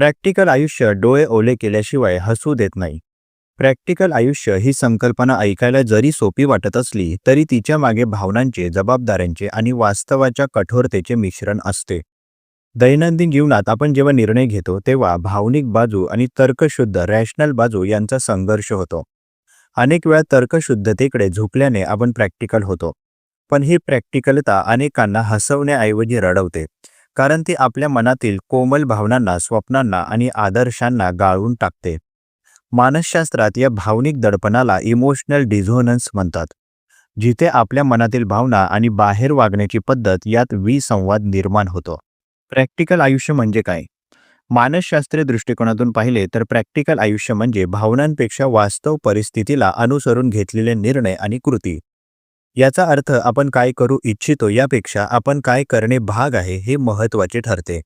Practical आयुष्य डोळे ओले केल्याशिवाय हसू देत नाही. प्रॅक्टिकल आयुष्य ही संकल्पना ऐकायला जरी सोपी वाटत असली तरी तिच्यामागे भावनांचे जबाबदाऱ्यांचे आणि वास्तवाच्या कठोरतेचे मिश्रण असते. दैनंदिन जीवनात आपण जेव्हा निर्णय घेतो तेव्हा भावनिक बाजू आणि तर्कशुद्ध रॅशनल बाजू यांचा संघर्ष होतो. अनेक वेळा तर्कशुद्धतेकडे झुकल्याने आपण प्रॅक्टिकल होतो. पण ही प्रॅक्टिकलता अनेकांना हसवण्याऐवजी रडवते. कारण ती आपल्या मनातील कोमल भावनांना स्वप्नांना आणि आदर्शांना गाळून टाकते. मानसशास्त्रात या भावनिक दडपणाला इमोशनल डिझोनन्स म्हणतात. जिथे आपल्या मनातील भावना आणि बाहेर वागण्याची पद्धत यात विसंवाद निर्माण होतो. प्रॅक्टिकल आयुष्य म्हणजे काय? मानसशास्त्रीय दृष्टिकोनातून पाहिले तर प्रॅक्टिकल आयुष्य म्हणजे भावनांपेक्षा वास्तव परिस्थितीला अनुसरून घेतलेले निर्णय आणि कृती. याचा अर्थ आपण काय करू इच्छितो यापेक्षा आपण काय करणे भाग आहे हे महत्त्वाचे ठरते.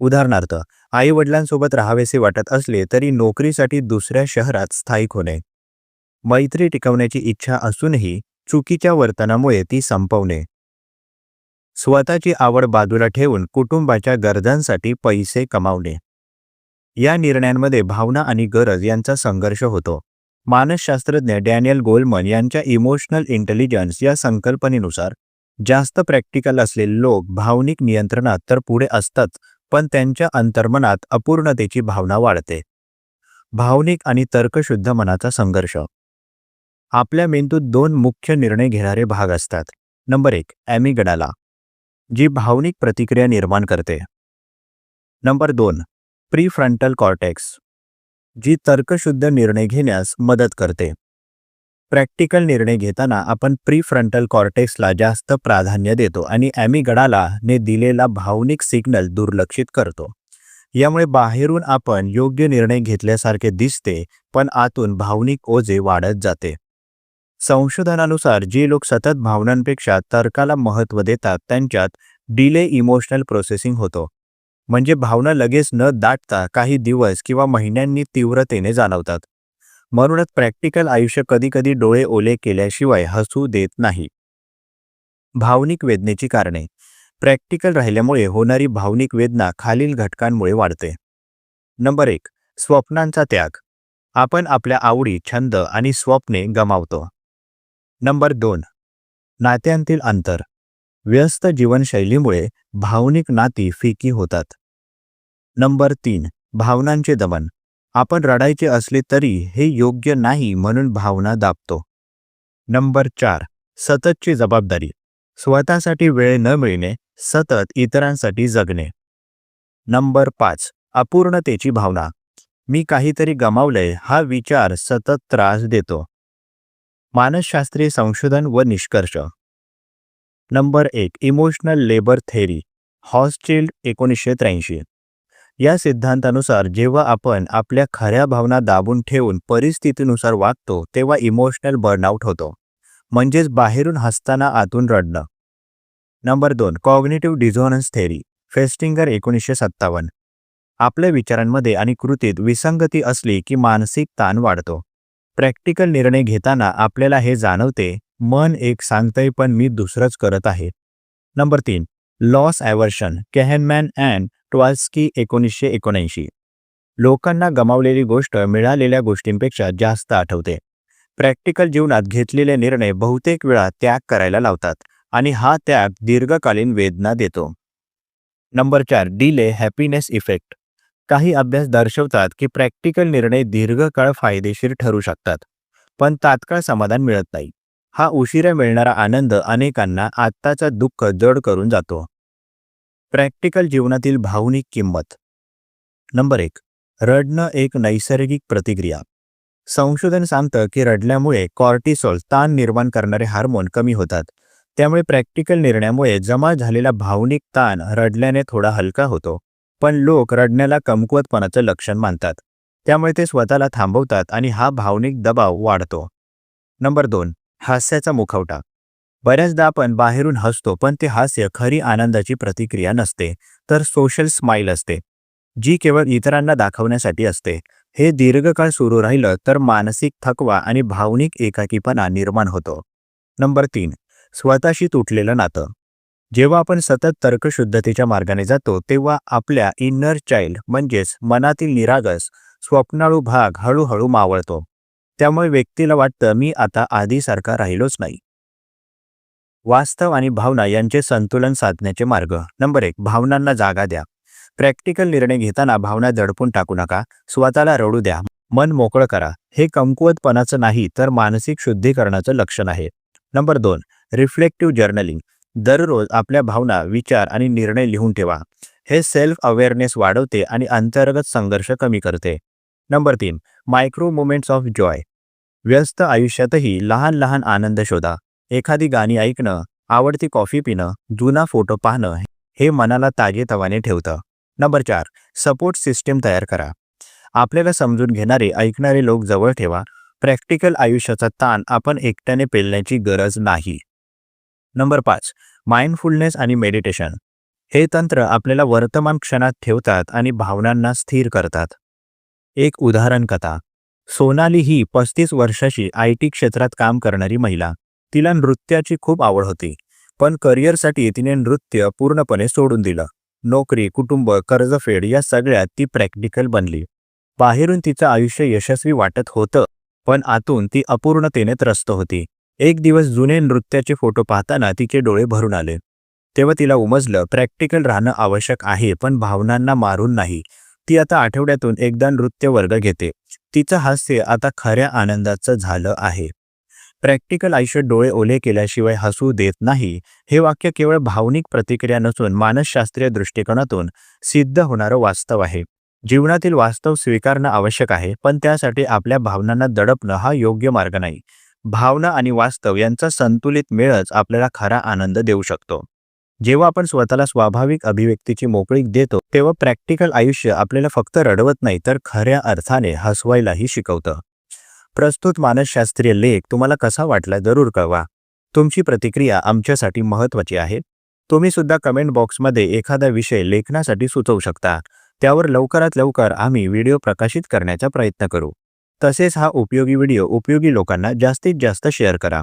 उदाहरणार्थ आईवडिलांसोबत राहावेसे वाटत असले तरी नोकरीसाठी दुसऱ्या शहरात स्थायिक होणे. मैत्री टिकवण्याची इच्छा असूनही चुकीच्या वर्तनामुळे ती संपवणे. स्वतःची आवड बाजूला ठेवून कुटुंबाच्या गरजांसाठी पैसे कमावणे. या निर्णयांमध्ये भावना आणि गरज यांचा संघर्ष होतो. मानसशास्त्रज्ञ डॅनियल गोल्मन यांच्या इमोशनल इंटेलिजन्स या संकल्पनेनुसार जास्त प्रॅक्टिकल असलेले लोक भावनिक नियंत्रणात तर पुढे असतात पण त्यांच्या अंतर्मनात अपूर्णतेची भावना वाढते. भावनिक आणि तर्कशुद्ध मनाचा संघर्ष. आपल्या मेंदूत दोन मुख्य निर्णय घेणारे भाग असतात. नंबर एक ॲमिगडाला जी भावनिक प्रतिक्रिया निर्माण करते. नंबर दोन प्रीफ्रंटल कॉर्टेक्स. जी तर्कशुद्ध निर्णय घेण्यास मदत करते. प्रॅक्टिकल निर्णय घेताना आपण प्रीफ्रंटल कॉर्टेक्सला जास्त प्राधान्य देतो आणि ॲमिगडाला ने दिलेला भावनिक सिग्नल दुर्लक्षित करतो. यामुळे बाहेरून आपण योग्य निर्णय घेतल्यासारखे दिसते पण आतून भावनिक ओझे वाढत जाते. संशोधनानुसार जे लोक सतत भावनांपेक्षा तर्काला महत्त्व देतात त्यांच्यात डिले इमोशनल प्रोसेसिंग होतो. म्हणजे भावना लगेच न दाटता काही दिवस किंवा महिन्यांनी तीव्रतेने जाणवतात. म्हणूनच प्रॅक्टिकल आयुष्य कधीकधी डोळे ओले केल्याशिवाय हसू देत नाही. भावनिक वेदनेची कारणे. प्रॅक्टिकल राहिल्यामुळे होणारी भावनिक वेदना खालील घटकांमुळे वाढते. नंबर एक स्वप्नांचा त्याग. आपण आपल्या आवडी छंद आणि स्वप्ने गमावतो. नंबर दोन नात्यांतील अंतर. व्यस्त जीवनशैलीमुळे भावनिक नाती फिकी होतात. नंबर तीन भावनांचे दमन. आपण रडायचे असले तरी हे योग्य नाही म्हणून भावना दाबतो. नंबर चार सततची जबाबदारी. स्वतःसाठी वेळ न मिळणे सतत इतरांसाठी जगणे. नंबर पाच अपूर्णतेची भावना. मी काहीतरी गमावलंय हा विचार सतत त्रास देतो. मानसशास्त्रीय संशोधन व निष्कर्ष. नंबर एक इमोशनल लेबर थेरी हॉस्टिल्ड एकोणीसशे त्र्याऐंशी. या सिद्धांतानुसार जेव्हा आपण आपल्या खऱ्या भावना दाबून ठेवून परिस्थितीनुसार वागतो तेव्हा इमोशनल बर्नआउट होतो म्हणजेच बाहेरून हसताना आतून रडणं. नंबर दोन कॉग्नेटिव्ह डिझोनन्स थेरी फेस्टिंगर एकोणीसशे सत्तावन्न. आपल्या विचारांमध्ये आणि कृतीत विसंगती असली की मानसिक ताण वाढतो. प्रॅक्टिकल निर्णय घेताना आपल्याला हे जाणवते मन एक सांगतंय पण मी दुसरंच करत आहे. नंबर तीन लॉस ॲव्हर्शन कॅहनमॅन अँड ट्वाल्स्की एकोणीसशे एकोणऐंशी. लोकांना गमावलेली गोष्ट मिळालेल्या गोष्टींपेक्षा जास्त आठवते. प्रॅक्टिकल जीवनात घेतलेले निर्णय बहुतेक वेळा त्याग करायला लावतात आणि हा त्याग दीर्घकालीन वेदना देतो. नंबर चार डिले हॅपीनेस इफेक्ट. काही अभ्यास दर्शवतात की प्रॅक्टिकल निर्णय दीर्घकाळ फायदेशीर ठरू शकतात पण तात्काळ समाधान मिळत नाही. हा उशिरा मिळणारा आनंद अनेकांना आत्ताचा दुःख जड करून जातो. प्रॅक्टिकल जीवनातील भावनिक किंमत. नंबर एक रडणं एक नैसर्गिक प्रतिक्रिया. संशोधन सांगतं की रडल्यामुळे कॉर्टिसोल ताण निर्माण करणारे हार्मोन कमी होतात. त्यामुळे प्रॅक्टिकल निर्णयामुळे जमा झालेला भावनिक ताण रडल्याने थोडा हलका होतो. पण लोक रडण्याला कमकुवतपणाचं लक्षण मानतात. त्यामुळे ते स्वतःला थांबवतात आणि हा भावनिक दबाव वाढतो. नंबर दोन हास्याचा मुखवटा. बऱ्याचदा आपण बाहेरून हसतो पण ते हास्य खरी आनंदाची प्रतिक्रिया नसते तर सोशल स्माईल असते जी केवळ इतरांना दाखवण्यासाठी असते. हे दीर्घकाळ सुरू राहिलं तर मानसिक थकवा आणि भावनिक एकाकीपणा निर्माण होतो. नंबर तीन स्वतःशी तुटलेलं नातं. जेव्हा आपण सतत तर्कशुद्धतेच्या मार्गाने जातो तेव्हा आपल्या इन्नर चाइल्ड म्हणजेच मनातील निरागस स्वप्नाळू भाग हळूहळू मावळतो. त्यामुळे व्यक्तीला वाटतं मी आता आधीसारखा राहिलोच नाही. वास्तव आणि भावना यांचे संतुलन साधण्याचे मार्ग. नंबर एक भावनांना जागा द्या. प्रॅक्टिकल निर्णय घेताना भावना दडपून टाकू नका. स्वतःला रडू द्या. मन मोकळं करा. हे कमकुवतपणाचं नाही तर मानसिक शुद्धीकरणाचं लक्षण आहे. नंबर दोन रिफ्लेक्टिव्ह जर्नलिंग. दररोज आपल्या भावना विचार आणि निर्णय लिहून ठेवा. हे सेल्फ अवेअरनेस वाढवते आणि अंतर्गत संघर्ष कमी करते. नंबर तीन मायक्रो मुमेंट्स ऑफ जॉय. व्यस्त आयुष्यातही लहान लहान आनंद शोधा. एखादी गाणी ऐकणं आवडती कॉफी पिणं जुना फोटो पाहणं हे मनाला ताजेतवाने ठेवतं. नंबर चार सपोर्ट सिस्टीम तयार करा. आपल्याला समजून घेणारे ऐकणारे लोक जवळ ठेवा. प्रॅक्टिकल आयुष्याचा ताण आपण एकट्याने पेलण्याची गरज नाही. नंबर पाच माइंडफुलनेस आणि मेडिटेशन. हे तंत्र आपल्याला वर्तमान क्षणात ठेवतात आणि भावनांना स्थिर करतात. एक उदाहरण कथा. सोनाली ही पस्तीस वर्षाची आय टी क्षेत्रात काम करणारी महिला. तिला नृत्याची खूप आवड होती. पण करिअरसाठी तिने नृत्य पूर्णपणे सोडून दिलं. नोकरी कुटुंब कर्जफेड या सगळ्यात ती प्रॅक्टिकल बनली. बाहेरून तिचं आयुष्य यशस्वी वाटत होतं पण आतून ती अपूर्णतेने त्रस्त होती. एक दिवस जुने नृत्याचे फोटो पाहताना तिचे डोळे भरून आले. तेव्हा तिला उमजलं प्रॅक्टिकल राहणं आवश्यक आहे पण भावनांना मारून नाही. ती आता आठवड्यातून एकदा नृत्य वर्ग घेते. तिचं हास्य आता खऱ्या आनंदाचं झालं आहे. प्रॅक्टिकल आयुष्य डोळे ओले केल्याशिवाय हसू देत नाही हे वाक्य केवळ भावनिक प्रतिक्रिया नसून मानसशास्त्रीय दृष्टिकोनातून सिद्ध होणारं वास्तव आहे. जीवनातील वास्तव स्वीकारणं आवश्यक आहे पण त्यासाठी आपल्या भावनांना दडपणं हा योग्य मार्ग नाही. भावना आणि वास्तव यांचा संतुलित मेळच आपल्याला खरा आनंद देऊ शकतो. जेव्हा आपण स्वतःला स्वाभाविक अभिव्यक्तीची मोकळीक देतो तेव्हा प्रॅक्टिकल आयुष्य आपल्याला फक्त रडवत नाही तर खऱ्या अर्थाने हसवायलाही शिकवतं. प्रस्तुत मानसशास्त्रीय लेख तुम्हाला कसा वाटला जरूर कळवा. तुमची प्रतिक्रिया आमच्यासाठी महत्त्वाची आहे. तुम्ही सुद्धा कमेंट बॉक्समध्ये एखादा विषय लेखनासाठी सुचवू शकता. त्यावर लवकरात लवकर आम्ही व्हिडिओ प्रकाशित करण्याचा प्रयत्न करू. तसेच हा उपयोगी व्हिडिओ उपयोगी लोकांना जास्तीत जास्त शेअर करा.